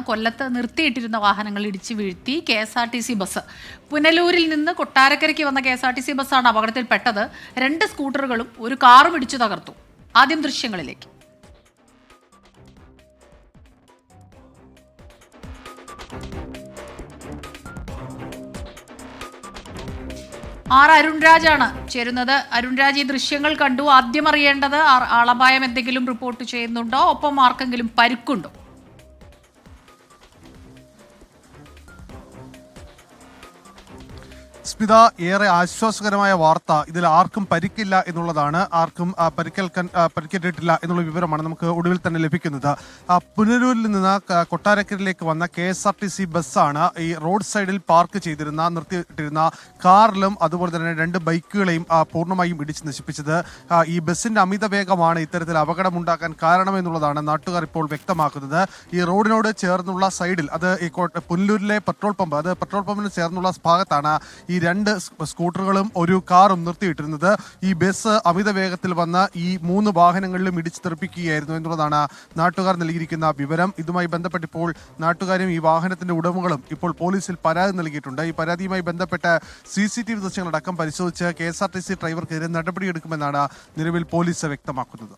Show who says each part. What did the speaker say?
Speaker 1: കൊല്ലത്ത് നിർത്തിയിട്ടിരുന്ന വാഹനങ്ങൾ ഇടിച്ചു വീഴ്ത്തി K S R T C bus. പുനലൂരിൽ നിന്ന് കൊട്ടാരക്കരയ്ക്ക് വന്ന K S R T C ബസ്സാണ് അപകടത്തിൽപ്പെട്ടത്. രണ്ട് സ്കൂട്ടറുകളും ഒരു കാറും ഇടിച്ചു തകർത്തു. ആദ്യം ദൃശ്യങ്ങളിലേക്ക്. ആർ അരുൺരാജാണ് ചേരുന്നത്. അരുൺരാജ് ഈ ദൃശ്യങ്ങൾ കണ്ടു. ആദ്യം അറിയേണ്ടത് ആളപായം എന്തെങ്കിലും റിപ്പോർട്ട് ചെയ്യുന്നുണ്ടോ? ഒപ്പം ആർക്കെങ്കിലും പരുക്കുണ്ടോ?
Speaker 2: സ്മിത ഏറെ ആശ്വാസകരമായ വാർത്ത. ഇതിൽ ആർക്കും പരിക്കില്ല എന്നുള്ളതാണ്. ആർക്കും പരിക്കേൽക്കാൻ പരിക്കേറ്റിട്ടില്ല എന്നുള്ള വിവരമാണ് നമുക്ക് ഒടുവിൽ തന്നെ ലഭിക്കുന്നത്. പുനരൂരിൽ നിന്ന് കൊട്ടാരക്കരയിലേക്ക് വന്ന K S R T C ബസ്സാണ് ഈ റോഡ് സൈഡിൽ പാർക്ക് ചെയ്തിരുന്ന നിർത്തിയിട്ടിരുന്ന കാറിലും അതുപോലെ തന്നെ രണ്ട് ബൈക്കുകളെയും പൂർണമായും ഇടിച്ച് നശിപ്പിച്ചത്. ഈ ബസ്സിന്റെ അമിത വേഗമാണ് ഇത്തരത്തിൽ അപകടമുണ്ടാക്കാൻ കാരണമെന്നുള്ളതാണ് നാട്ടുകാർ ഇപ്പോൾ വ്യക്തമാക്കുന്നത്. ഈ റോഡിനോട് ചേർന്നുള്ള സൈഡിൽ അത് ഈ പുനലൂരിലെ പെട്രോൾ പമ്പ് അത് പെട്രോൾ പമ്പിന് ചേർന്നുള്ള ഭാഗത്താണ് രണ്ട് സ്കൂട്ടറുകളും ഒരു കാറും നിർത്തിയിട്ടിരുന്നത് ഈ ബസ് അമിത വേഗത്തിൽ വന്ന് ഈ മൂന്ന് വാഹനങ്ങളിലും ഇടിച്ചു തെറിപ്പിക്കുകയായിരുന്നു എന്നുള്ളതാണ് നാട്ടുകാർ നൽകിയിരിക്കുന്ന വിവരം. ഇതുമായി ബന്ധപ്പെട്ട് ഇപ്പോൾ നാട്ടുകാരും ഈ വാഹനത്തിന്റെ ഉടമകളും ഇപ്പോൾ പോലീസിൽ പരാതി നൽകിയിട്ടുണ്ട്. ഈ പരാതിയുമായി ബന്ധപ്പെട്ട് സി സി ടി വി ദൃശ്യങ്ങളടക്കം പരിശോധിച്ച് K S R T C ഡ്രൈവർക്കെതിരെ നടപടിയെടുക്കുമെന്നാണ് നിലവിൽ പോലീസ് വ്യക്തമാക്കുന്നത്.